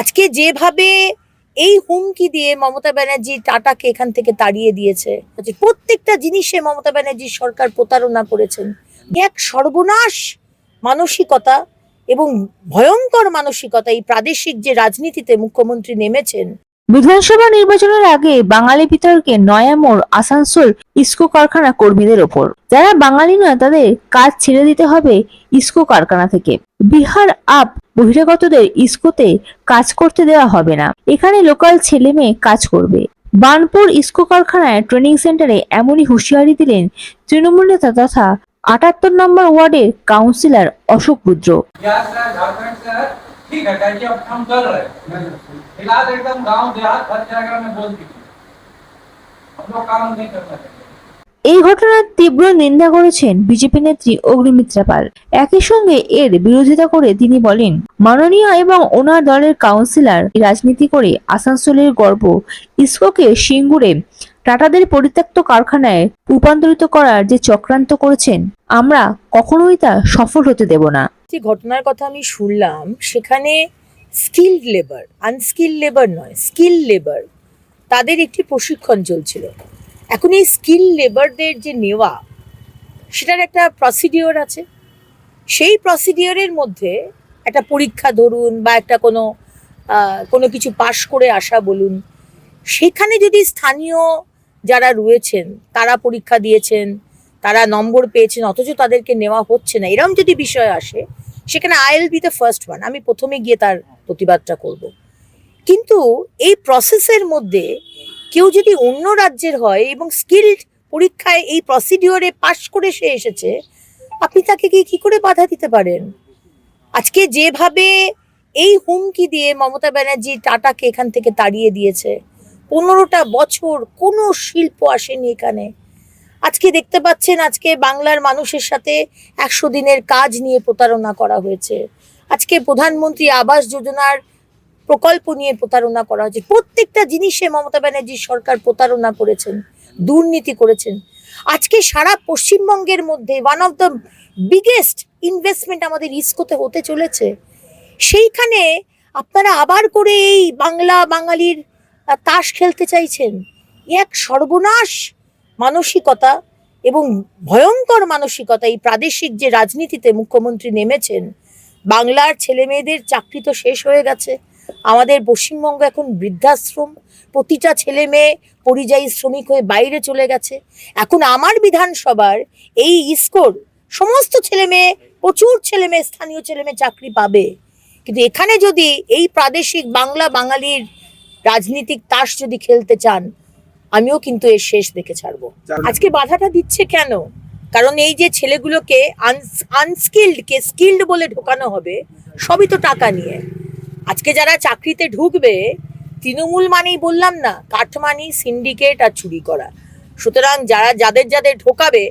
আজকে যেভাবে এই হুমকি দিয়ে মমতা ব্যানার্জি টাটাকে এখান থেকে তাড়িয়ে দিয়েছে প্রত্যেকটা জিনিসে মমতা ব্যানার্জির সরকার প্রতারণা করেছেন। এক সর্বনাশ মানসিকতা এবং ভয়ঙ্কর মানসিকতা এই প্রাদেশিক যে রাজনীতিতে মুখ্যমন্ত্রী নেমেছেন। বিধানসভা নির্বাচনের আগে বাঙালি বিতর্কে নয়ামোড় আসানসোল ইস্কো কারখানা কর্মীদের ওপর। যারা বাঙালি নয়, তাদের কাজ ছেড়ে দিতে হবে ইস্কো কারখানা থেকে। বিহার আপ বহিরাগতদের ইস্কোতে কাজ করতে দেওয়া হবে না এখানে লোকাল ছেলে মেয়ে কাজ করবে বানপুর ইস্কো কারখানায় ট্রেনিং সেন্টারে এমনই হুঁশিয়ারি দিলেন তৃণমূল নেতা তথা আটাত্তর নম্বর ওয়ার্ডের কাউন্সিলর অশোক রুদ্র बिहार से है, झारखंड से है ठीक है कहिए अब हम कर रहे हैं फिलहाल एकदम गांव देहात हर जगह में बोल दीजिए हम लोग काम नहीं करना चाहिए এই ঘটনার তীব্র নিন্দা করেছেন বিজেপি নেত্রী অগ্নিমিত্রা পাল। একই সঙ্গে এর বিরোধিতা করে তিনি বলেন, মাননীয় এবং ওনার দলের কাউন্সিলর রাজনীতি করে আসানসোলের গর্ব। ইসকোকে সিঙ্গুরে টাটাদের পরিত্যক্ত কারখানায় রূপান্তরিত করার যে চক্রান্ত করেছেন, আমরা কখনোই তা সফল হতে দেব না। যে ঘটনার কথা আমি শুনলাম, সেখানে স্কিল্ড লেবার আনস্কিল্ড লেবার নয় স্কিল লেবার তাদের একটি প্রশিক্ষণ চলছিল। এখন এই স্কিল লেবারদের যে নেওয়া, সেটার একটা প্রসিডিওর আছে। সেই প্রসিডিওরের মধ্যে একটা পরীক্ষা ধরুন বা একটা কোনো কোনো কিছু পাশ করে আসা বলুন, সেখানে যদি স্থানীয় যারা রয়েছেন, তারা পরীক্ষা দিয়েছেন, তারা নম্বর পেয়েছেন, অথচ তাদেরকে নেওয়া হচ্ছে না এরকম যদি বিষয় আসে, সেখানে I will be the first one আমি প্রথমে গিয়ে তার প্রতিবাদটা করব। কিন্তু এই প্রসেসের মধ্যে কেউ যদি অন্য রাজ্যের হয় এবং স্কিল্ড পরীক্ষায় এই প্রসিডিওরে পাশ করে সে এসেছে, আপনি তাকে গিয়ে কি করে বাধা দিতে পারেন? আজকে যেভাবে এই হুমকি দিয়ে মমতা ব্যানার্জি টাটাকে এখান থেকে তাড়িয়ে দিয়েছে, পনেরোটা বছর কোনো শিল্প আসেনি এখানে। আজকে দেখতে পাচ্ছেন, আজকে বাংলার মানুষের সাথে একশো দিনের কাজ নিয়ে প্রতারণা করা হয়েছে। আজকে প্রধানমন্ত্রী আবাস যোজনার প্রকল্প নিয়ে প্রতারণা করা হয়েছে। প্রত্যেকটা জিনিসে মমতা ব্যানার্জির সরকার প্রতারণা করেছেন, দুর্নীতি করেছেন। আজকে সারা পশ্চিমবঙ্গের মধ্যে one of the biggest investment আমাদের ইস্কোতে হতে চলেছে। সেইখানে আপনারা আবার করে এই বাংলা বাঙালির তাস খেলতে চাইছেন। এক সর্বনাশ মানসিকতা এবং ভয়ঙ্কর মানসিকতা এই প্রাদেশিক যে রাজনীতিতে মুখ্যমন্ত্রী নেমেছেন, বাংলার ছেলে মেয়েদের চাকরি তো শেষ হয়ে গেছে। আমাদের পশ্চিমবঙ্গ এখন বৃদ্ধাশ্রম প্রতিটা ছেলে মেয়ে পরিযায়ী শ্রমিক হয়ে বাইরে চলে গেছে। এখন আমার বিধানসভার এই ইস্কোর সমস্ত ছেলে মেয়ে প্রচুর ছেলে মেয়ে স্থানীয় ছেলে মেয়ে চাকরি পাবে। কিন্তু এখানে যদি এই প্রাদেশিক বাংলা বাঙালির রাজনীতিক তাস যদি খেলতে চান আমিও কিন্তু এর শেষ দেখে ছাড়বো। আজকে বাধাটা দিচ্ছে কেন? কারণ এই যে ছেলেগুলোকে আনস্কিল্ড কে স্কিল্ড বলে ঢোকানো হবে সবই তো টাকা নিয়ে। আজকে যারা চাকরিতে ঢুকবে, তৃণমূল মানেই বললাম না কাঠমানি সিন্ডিকেট আর চুরি করা। সুতরাং যারা যাদের যাদের ঢোকাবে,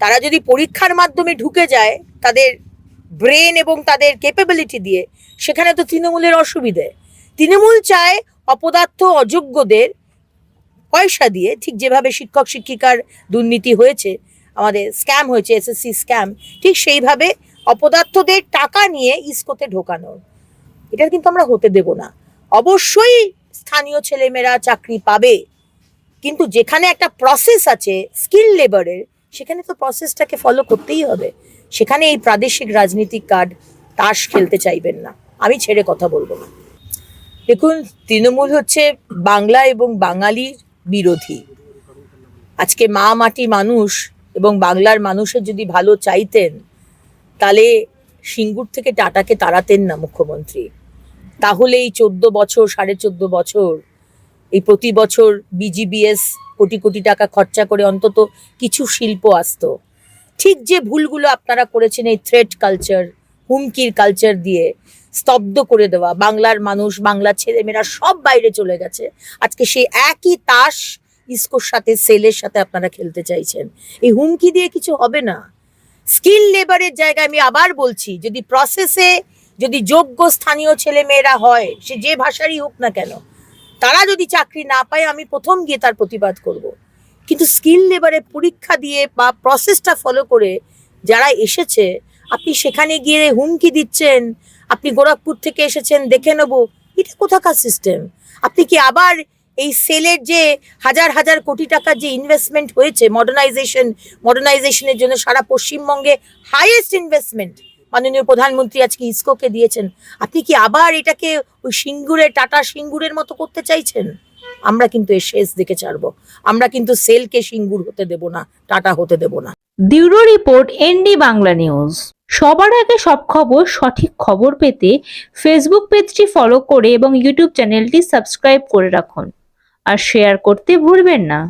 তারা যদি পরীক্ষার মাধ্যমে ঢুকে যায়, তাদের ব্রেন এবং তাদের ক্যাপাবিলিটি দিয়ে, সেখানে তো তৃণমূলের অসুবিধে। তৃণমূল চায় অপদার্থ, অযোগ্যদের পয়সা দিয়ে, ঠিক যেভাবে শিক্ষক, শিক্ষিকার দুর্নীতি হয়েছে, আমাদের স্ক্যাম হয়েছে এসএসসি স্ক্যাম ঠিক সেইভাবে অপদার্থদের টাকা নিয়ে ইস্কোতে ঢোকানোর। এটা কিন্তু আমরা হতে দেব না। অবশ্যই স্থানীয় ছেলেমেয়েরা চাকরি পাবে। কিন্তু যেখানে একটা প্রসেস আছে স্কিল লেবারের সেখানে তো প্রসেসটাকে ফলো করতেই হবে। সেখানে এই প্রাদেশিক রাজনীতিক কার্ড তাস খেলতে চাইবেন না। আমি ছেড়ে কথা বলব না। দেখুন, তৃণমূল হচ্ছে বাংলা এবং বাঙালির বিরোধী। আজকে মা মাটি মানুষ এবং বাংলার মানুষের যদি ভালো চাইতেন, তাহলে সিঙ্গুর থেকে টাটাকে তাড়াতেন না মুখ্যমন্ত্রী। তাহলে এই চোদ্দ বছর, সাড়ে চোদ্দ বছর। এই প্রতি বছর বিজিবিএস কোটি কোটি টাকা খরচা করে অন্তত কিছু শিল্প আসতো। ঠিক যে ভুলগুলো আপনারা করেছেন এই থ্রেট কালচার হুমকির কালচার দিয়ে স্তব্ধ করে দেওয়া, বাংলার মানুষ, বাংলার ছেলেমেয়েরা সব বাইরে চলে গেছে। আজকে সেই একই তাস ইস্কোর সাথে, সেলের সাথে আপনারা খেলতে চাইছেন। এই হুমকি দিয়ে কিছু হবে না। স্কিল লেবারের জায়গায় আমি আবার বলছি, যদি প্রসেসে যদি যোগ্য স্থানীয় ছেলে মেয়েরা হয়, সে যে ভাষারই হোক না কেন, তারা যদি চাকরি না পায়, আমি প্রথম গিয়ে তার প্রতিবাদ করব। কিন্তু স্কিল লেবারে পরীক্ষা দিয়ে বা প্রসেসটা ফলো করে যারা এসেছে, আপনি সেখানে গিয়ে হুমকি দিচ্ছেন, আপনি গোরখপুর থেকে এসেছেন, দেখে নেব, এটা কোথাকার সিস্টেম আপনি কি আবার এই সেলের যে হাজার হাজার কোটি টাকার যে ইনভেস্টমেন্ট হয়েছে মডার্নাইজেশন মডার্নাইজেশনের জন্য সারা পশ্চিমবঙ্গে হাইয়েস্ট ইনভেস্টমেন্ট মাননীয় প্রধানমন্ত্রী আজকে ইসকোকে দিয়েছেন। আপনি কি আবার এটাকে ওই সিঙ্গুরে, টাটা সিঙ্গুরের মতো করতে চাইছেন? আমরা কিন্তু এর শেষ দিকে ছাড়বো। আমরা কিন্তু সেলকে সিঙ্গুর হতে দেব না, টাটা হতে দেব না। Bureau report N D Bangla news. সবার আগে সব খবর, সঠিক খবর পেতে ফেসবুক পেজটি ফলো করে এবং ইউটিউব চ্যানেলটি সাবস্ক্রাইব করে রাখুন। আর শেয়ার করতে ভুলবেন না।